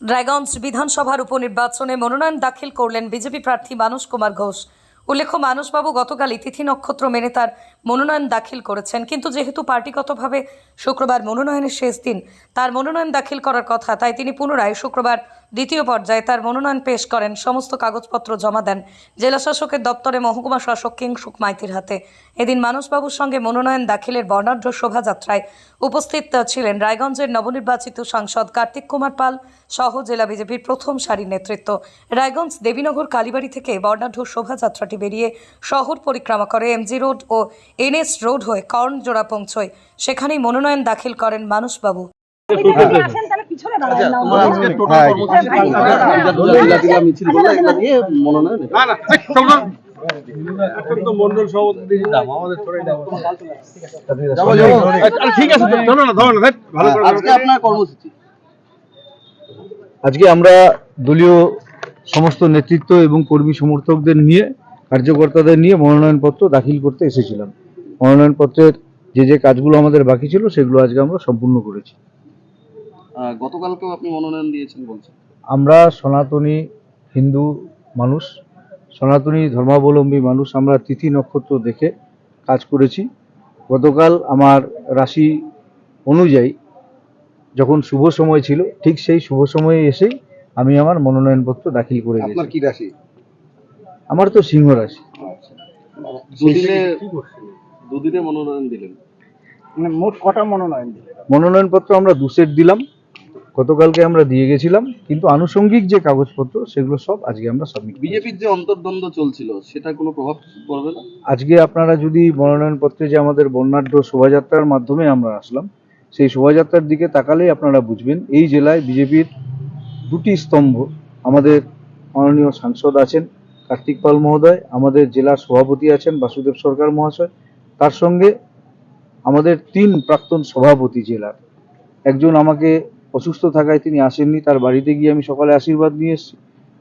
রায়গঞ্জ বিধানসভার উপনির্বাচনে মনোনয়ন দাখিল করলেন বিজেপি প্রার্থী মানুষ কুমার ঘোষ। উল্লেখ্য মানসবাবু গতকালই তিথি নক্ষত্র মেনে তার মনোনয়ন দাখিল করেছেন। কিন্তু যেহেতু পার্টিগতভাবে শুক্রবার মনোনয়নের শেষ দিন, তার মনোনয়ন দাখিল করার কথা, তাই তিনি পুনরায় শুক্রবার দ্বিতীয় পর্যায়ে তার মনোনয়ন পেশ করেন। সমস্ত কাগজপত্র জমা দেন জেলা শাসকের দপ্তরে মহকুমা শাসক কিংসুক মাইতির হাতে। এদিন মানসবাবুর সঙ্গে মনোনয়ন দাখিলের বর্ণাঢ্য শোভাযাত্রায় উপস্থিত ছিলেন রায়গঞ্জের নবনির্বাচিত সাংসদ কার্তিক কুমার পাল সহ জেলা বিজেপির প্রথম সারির নেতৃত্ব। রায়গঞ্জ দেবীনগর কালীবাড়ি থেকে বর্ণাঢ্য শোভাযাত্রাটি বেরিয়ে শহর পরিক্রমা করে এমজি রোড ও এনএস রোড হয়ে কর্ণজোড়া পৌঁছয়। সেখানেই মনোনয়ন দাখিল করেন কর্মসূচি আজকে আমরা দলীয় সমস্ত নেতৃত্ব এবং কর্মী সমর্থকদের নিয়ে কার্যকর্তাদের নিয়ে মনোনয়নপত্র দাখিল করতে এসেছিলাম। মনোনয়নপত্রের যে যে কাজগুলো আমাদের বাকি ছিল সেগুলো আজকে আমরা সম্পূর্ণ করেছি। গতকালকেও আপনি মনোনয়ন দিয়েছেন বলছেন। আমরা সনাতনী হিন্দু মানুষ সনাতনী ধর্মাবলম্বী মানুষ আমরা তিথি নক্ষত্র দেখে কাজ করেছি। গতকাল আমার রাশি অনুযায়ী যখন শুভ সময় ছিল ঠিক সেই শুভ সময়ে এসেই আমি আমার মনোনয়নপত্র দাখিল করে আপনার কি রাশি? আমার তো সিংহ রাশি। দুদিনে দুদিনে মনোনয়ন দিলেন। মানে মোট কটা মনোনয়ন দিলেন? মনোনয়নপত্র আমরা দু সেট দিলাম। গতকালকে আমরা দিয়ে গেছিলাম কিন্তু আনুষঙ্গিক যে কাগজপত্র সেগুলো সব আজকে আমরা সাবমিট বিজেপির যে অন্তর্দ্বন্দ্ব চলছিল সেটা কোনো প্রভাব পড়বে না? আজকে আপনারা যদি মনোনয়নপত্রে যে আমাদের বর্ণাঢ্য শোভাযাত্রার মাধ্যমে আমরা আসলাম সেই শোভাযাত্রার দিকে তাকালেই আপনারা বুঝবেন এই জেলায় বিজেপির দুটি স্তম্ভ। আমাদের মাননীয় সাংসদ আছেন কার্তিক পাল মহোদয়, আমাদের জেলার সভাপতি আছেন বাসুদেব সরকার মহাশয়। তার সঙ্গে আমাদের তিন প্রাক্তন সভাপতি জেলার। একজন আমাকে অসুস্থ থাকায় তিনি আসেননি, তার বাড়িতে গিয়ে আমি সকালে আশীর্বাদ নিয়ে এসেছি।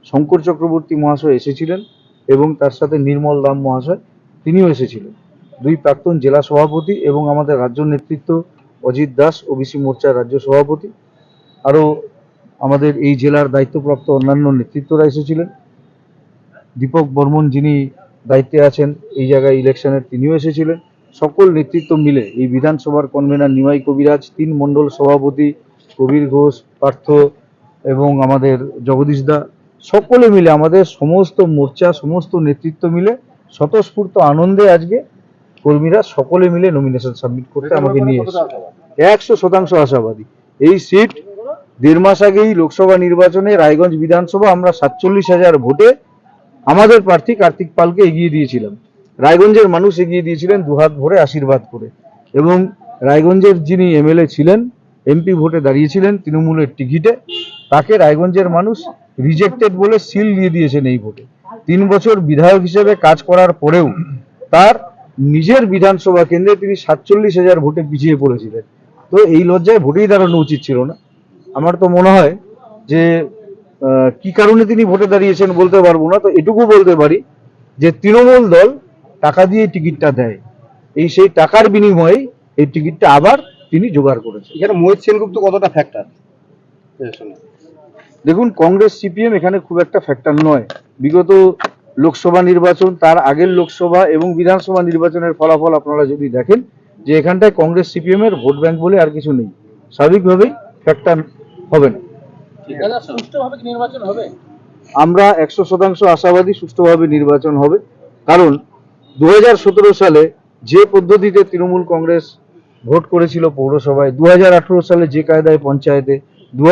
শঙ্কর চক্রবর্তী মহাশয় এসেছিলেন এবং তার সাথে নির্মল দাম মহাশয়, তিনিও এসেছিলেন। দুই প্রাক্তন জেলা সভাপতি এবং আমাদের রাজ্য নেতৃত্ব অজিত দাস, ওবিসি মোর্চার রাজ্য সভাপতি। আরও আমাদের এই জেলার দায়িত্বপ্রাপ্ত অন্যান্য নেতৃত্বরা এসেছিলেন। দীপক বর্মন যিনি দায়িত্বে আছেন এই জায়গায় ইলেকশনের তিনিও এসেছিলেন। সকল নেতৃত্ব মিলে এই বিধানসভার কনভেনার নিমাই কবিরাজ তিন মণ্ডল সভাপতি কবির ঘোষ পার্থ এবং আমাদের জগদীশ দা সকলে মিলে আমাদের সমস্ত মোর্চা সমস্ত নেতৃত্ব মিলে স্বতঃস্ফূর্ত আনন্দে আজকে কর্মীরা সকলে মিলে নমিনেশন সাবমিট করতে আমাকে নিয়ে এসেছে। একশো শতাংশ আশাবাদী। এই সিট দেড় মাস আগেই লোকসভা নির্বাচনে রায়গঞ্জ বিধানসভা আমরা সাতচল্লিশ হাজার ভোটে আমাদের প্রার্থী কার্তিক পালকে এগিয়ে দিয়েছিলাম। রায়গঞ্জের মানুষ এগিয়ে দিয়েছিলেন, দুহাত ভরে আশীর্বাদ করে। এবং রায়গঞ্জের যিনি এমএলএ ছিলেন, এমপি ভোটে দাঁড়িয়েছিলেন তৃণমূলের টিকিটে, তাকে রায়গঞ্জের মানুষ রিজেক্টেড বলে সিল দিয়ে দিয়েছেন এই ভোটে। তিন বছর বিধায়ক হিসেবে কাজ করার পরেও তার নিজের বিধানসভা কেন্দ্রে তিনি সাতচল্লিশ হাজার ভোটে পিছিয়ে পড়েছিলেন। তো এই লজ্জায় ভোটেই দাঁড়ানো উচিত ছিল না। আমার তো মনে হয় যে কি কারণে তিনি ভোটে দাঁড়িয়েছেন বলতে পারব না তো এটুকু বলতে পারি যে তৃণমূল দল টাকা দিয়ে টিকিটটা দেয়। এই সেই টাকার বিনিময়ে এই টিকিটটা আবার তিনি জোগাড় করেছেন। এখানে মোহিত সেনগুপ্ত কতটা ফ্যাক্টর দেখুন কংগ্রেস সিপিএম এখানে খুব একটা ফ্যাক্টর নয়। বিগত লোকসভা নির্বাচন তার আগের লোকসভা এবং বিধানসভা নির্বাচনের ফলাফল আপনারা যদি দেখেন যে এখানটায় কংগ্রেস সিপিএম এর ভোট ব্যাংক বলে আর কিছু নেই। স্বাভাবিকভাবেই ফ্যাক্টর হবে না। নির্বাচন হবে? আমরা একশো শতাংশ আশাবাদী সুষ্ঠুভাবে নির্বাচন হবে। কারণ দু সালে যে পদ্ধতিতে তৃণমূল কংগ্রেস ভোট করেছিল পৌরসভায় দু সালে যে কায়দায় পঞ্চায়েতে দু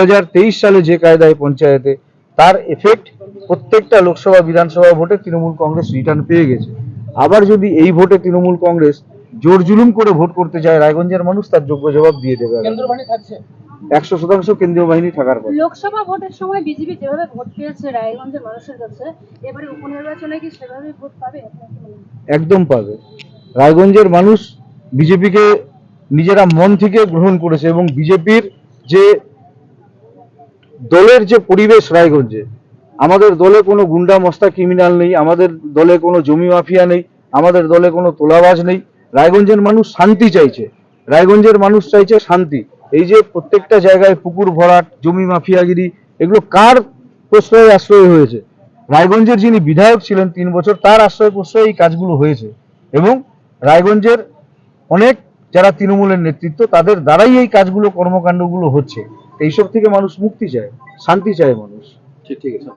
সালে যে কায়দায় পঞ্চায়েতে তার এফেক্ট প্রত্যেকটা লোকসভা বিধানসভা ভোটে তৃণমূল কংগ্রেস রিটার্ন পেয়ে গেছে। আবার যদি এই ভোটে তৃণমূল কংগ্রেস জোর জুলুম করে ভোট করতে চায় রায়গঞ্জের মানুষ তার যোগ্য জবাব দিয়ে দেবে। একশো শতাংশ কেন্দ্রীয় বাহিনী থাকার কথা। লোকসভা ভোটের সময় বিজেপি যেভাবে ভোট পেয়েছে রায়গঞ্জের মানুষের কাছে এবারে উপনির্বাচনে কি সেভাবে ভোট পাবে? একদম পাবে। রায়গঞ্জের মানুষ বিজেপিকে নিজেরা মন থেকে গ্রহণ করেছে এবং বিজেপির যে দলের যে পরিবেশ রায়গঞ্জে আমাদের দলে কোনো গুন্ডা মস্তা ক্রিমিনাল নেই আমাদের দলে কোনো জমি মাফিয়া নেই আমাদের দলে কোনো তোলাবাজ নেই। রায়গঞ্জের মানুষ শান্তি চাইছে। রায়গঞ্জের মানুষ চাইছে শান্তি। এই যে প্রত্যেকটা জায়গায় পুকুর ভরাট, জমি মাফিয়াগিরি, এগুলো কার প্রশ্রয় আশ্রয় হয়েছে? রায়গঞ্জের যিনি বিধায়ক ছিলেন তিন বছর, তার আশ্রয় প্রশ্রয় এই কাজগুলো হয়েছে। এবং রায়গঞ্জের অনেক যারা তৃণমূলের নেতৃত্ব, তাদের দ্বারাই এই কাজগুলো, কর্মকাণ্ডগুলো হচ্ছে। এইসব থেকে মানুষ মুক্তি চায়, শান্তি চায় মানুষ। ঠিক আছে।